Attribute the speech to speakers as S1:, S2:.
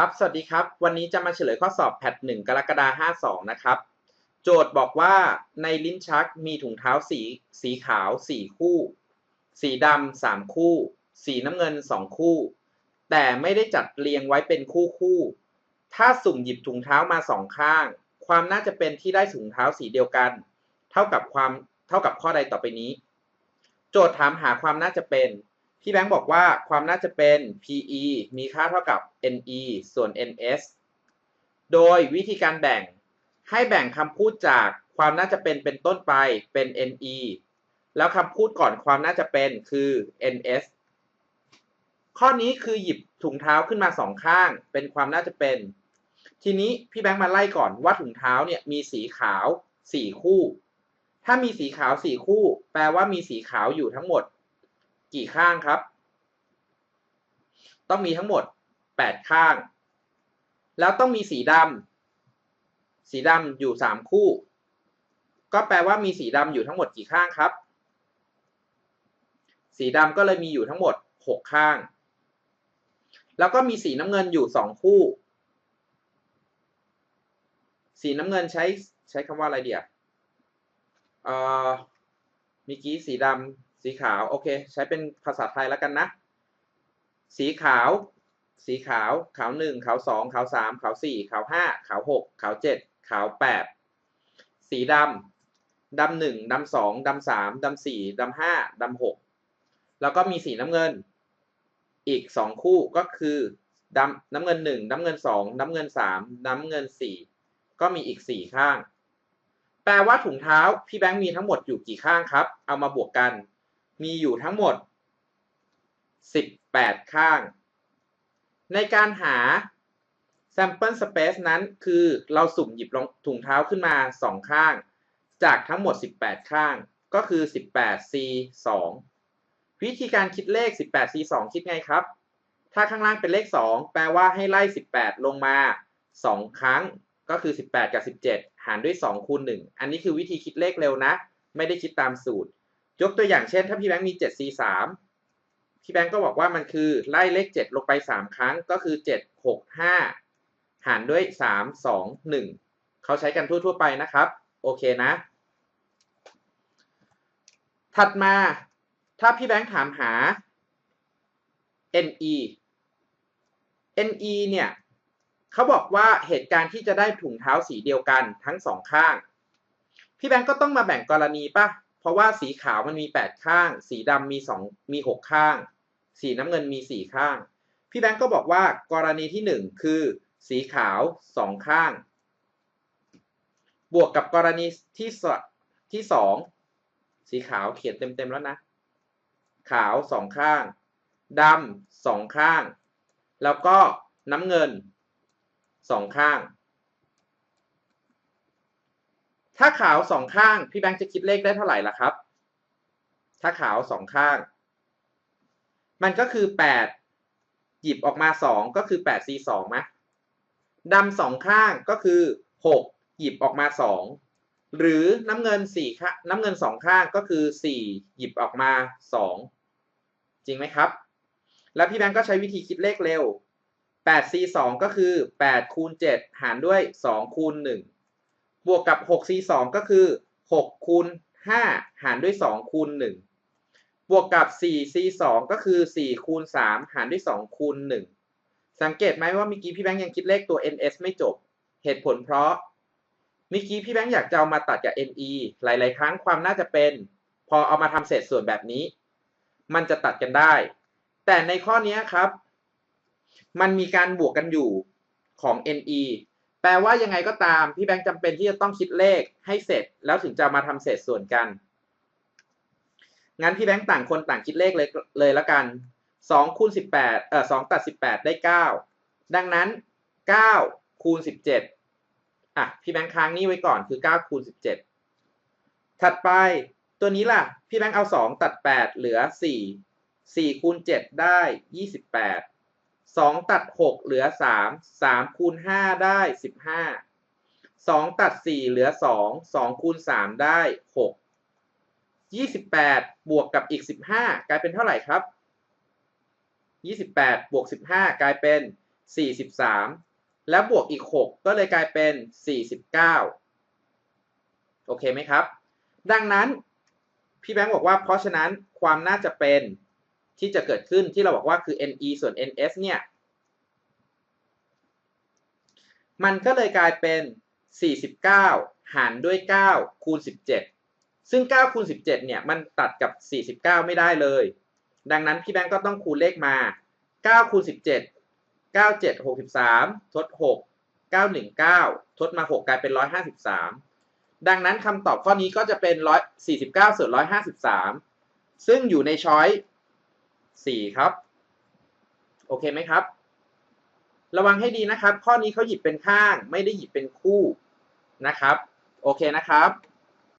S1: ครับ สวัสดีครับ วันนี้จะมาเฉลยข้อสอบแพทหนึ่งกรกฎาคม52นะครับ โจทย์บอกว่าในลิ้นชักมีถุงเท้าสีสีขาว4คู่ สีดำสามคู่ สีน้ำเงิน2คู่ แต่ไม่ได้จัดเรียงไว้เป็นคู่คู่ ถ้าสุ่มหยิบถุงเท้ามาสองข้าง ความน่าจะเป็นที่ได้ถุงเท้าสีเดียวกัน เท่ากับความเท่ากับข้อใดต่อไปนี้ โจทย์ถามหาความน่าจะเป็น พี่แบงค์บอกว่าความน่าจะเป็น PE มีค่าเท่ากับ NE ส่วน NS โดยวิธีการแบ่งให้แบ่งคำพูดจากความน่าจะเป็นเป็นต้นไปเป็น NE แล้วคำพูดก่อนความน่าจะเป็นคือ NS ข้อนี้คือหยิบถุงเท้าขึ้นมาสองข้าง เป็นความน่าจะเป็น ทีนี้พี่แบงค์มาไล่ก่อนว่าถุงเท้าเนี่ยมีสีขาวสี่คู่ ถ้ามีสีขาวสี่คู่ แปลว่ามีสีขาวอยู่ทั้งหมด กี่ข้างครับ ต้องมีทั้งหมดแปดข้าง แล้วต้องมีสีดำสีดำอยู่สามคู่ ก็แปลว่ามีสีดำอยู่ทั้งหมดกี่ข้างครับ สีดำก็เลยมีอยู่ทั้งหมดหกข้าง แล้วก็มีสีน้ำเงินอยู่สองคู่ สีน้ำเงินใช้ใช้คำว่าอะไรเดียวเอ่อมื่อกี้สีดำ สีขาวโอเค ใช้เป็นภาษาไทยแล้วกันนะ สีขาว สีขาว ขาวหนึ่งขาวสองขาวสามขาวสี่ขาวห้าขาวหกขาวเจ็ดขาวแปดสีดำดำหนึ่งดำสองดำสามดำสี่ดำห้าดำหกแล้วก็มีสีน้ำเงิน อีกสองคู่ก็คือดำน้ำเงินหนึ่งน้ำเงินสองน้ำเงินสามน้ำเงินสี่ก็มีอีกสี่ข้าง แปลว่าถุงเท้าพี่แบงค์มีทั้งหมดอยู่กี่ข้างครับ เอามาบวกกัน มีอยู่ทั้งหมด 18 ข้าง ในการหา sample space นั้นคือเราสุ่มหยิบถุงเท้าขึ้นมา 2 ข้าง จากทั้งหมด 18 ข้าง ก็คือ 18 c 2วิธีการคิดเลข 18 c 2คิดไงครับ ถ้าข้างล่างเป็นเลข 2 แปลว่าให้ไล่ 18 ลงมา 2 ครั้ง ก็คือ 18 กับ 17 หารด้วย 2 คูณ 1 อันนี้คือวิธีคิดเลขเร็วนะ ไม่ได้คิดตามสูตร ยกตัวอย่างเช่น ถ้าพี่แบงค์มี 7 c 3 พี่แบงค์ก็บอกว่ามันคือไล่เลข 7 ลงไป 3 ครั้งก็คือ 7 6 5 หารด้วย 3 2 1 เขาใช้กันทั่ว ๆ ไปนะครับ โอเคนะ ถัดมาถ้าพี่แบงค์ถามหา NE NE เนี่ยเขาบอกว่าเหตุการณ์ที่จะได้ถุงเท้าสีเดียวกันทั้งสองข้าง พี่แบงค์ก็ต้องมาแบ่งกรณีป่ะ ราะว่าสีขาวมันมีแปดข้าง สีดำมีสองมีหกข้าง สีน้ำเงินมีสี่ข้าง พี่แบงค์ก็บอกว่ากรณีที่หนึ่งคือ สีขาวสองข้าง บวกกับกรณีที่สที่สองสีขาวเขียนเต็ม ๆ แล้วนะ ขาวสองข้างดำสองข้าง แล้วก็น้ำเงินสองข้าง ถ้าขาวสองข้างพี่แบงค์จะคิดเลขได้เท่าไหร่ล่ะครับ ถ้าขาวสองข้าง มันก็คือแปดหยิบออกมาสองก็คือแปด c สองไหมดำสองข้างก็คือหกหยิบออกมาสองหรือน้ำเงินสี่ข้าน้ำเงินสองข้างก็คือสี่หยิบออกมาสองจริงไหมครับ แล้วพี่แบงก์ก็ใช้วิธีคิดเลขเร็ว8 c 2ก็คือ8คูณ7หารด้วย2คูณ1 บวกกับ6 c 2ก็คือ6คูณ5หารด้วย 2 คูณ 1 บวกกับ4 c 2ก็คือ4คูณ3หารด้วย 2 คูณ 1 สังเกตไหมว่าเมื่อกี้พี่แบงค์ยังคิดเลขตัว ns ไม่จบ เหตุผลเพราะเมื่อกี้พี่แบงค์อยากจะเอามาตัดกับ ne หลาย ๆ ครั้งความน่าจะเป็น พอเอามาทำเศษส่วนแบบนี้ มันจะตัดกันได้ แต่ในข้อนี้ครับ มันมีการบวกกันอยู่ของ NE แปลว่ายังไงก็ตามพี่แบงค์จำเป็นที่จะต้องคิดเลขให้เสร็จ แล้วถึงจะมาทำเศษส่วนกัน งั้นพี่แบงค์ต่างคนต่างคิดเลขเลยเลยละกัน2คูณ18เอ่อ2ตัด 18 ได้ 9 ดังนั้น 9 คูณ 17 อะ พี่แบงค์ค้างนี้ไว้ก่อนคือ 9 คูณ 17 ถัดไปตัวนี้ล่ะ พี่แบงค์เอา 2 ตัด 8 เหลือ 4 4 คูณ 7 ได้ 28 สองตัดหกเหลือสามสามคูณห้าได้สิบห้าสองตัดสี่เหลือสองสองคูณสามได้หกยี่สิบแปดบวกกับอีกสิบห้ากลายเป็นเท่าไหร่ครับยี่สิบแปดบวกสิบห้ากลายเป็น43แล้วบวกอีก6ก็เลยกลายเป็น49โอเคไหมครับ ดังนั้นพี่แบงค์บอกว่าเพราะฉะนั้นความน่าจะเป็น ที่จะเกิดขึ้นที่เราบอกว่าคือ ne ส่วน ns เนี่ย มันก็เลยกลายเป็น 49 หารด้วย 9 คูณ 17 ซึ่ง 9 คูณ 17 เนี่ย มันตัดกับ 49 ไม่ได้เลย ดังนั้นพี่แบงก์ก็ต้องคูณเลขมา 9 คูณ 17 97 63 ทด 6 919 ทดมา 6 กลายเป็น 153 ดังนั้นคำตอบข้อนี้ก็จะเป็น149ส่วน153 ซึ่งอยู่ในช้อย 4 ครับ โอเคไหมครับ ระวังให้ดีนะครับ ข้อนี้เขาหยิบเป็นข้าง ไม่ได้หยิบเป็นคู่นะครับ โอเคนะครับ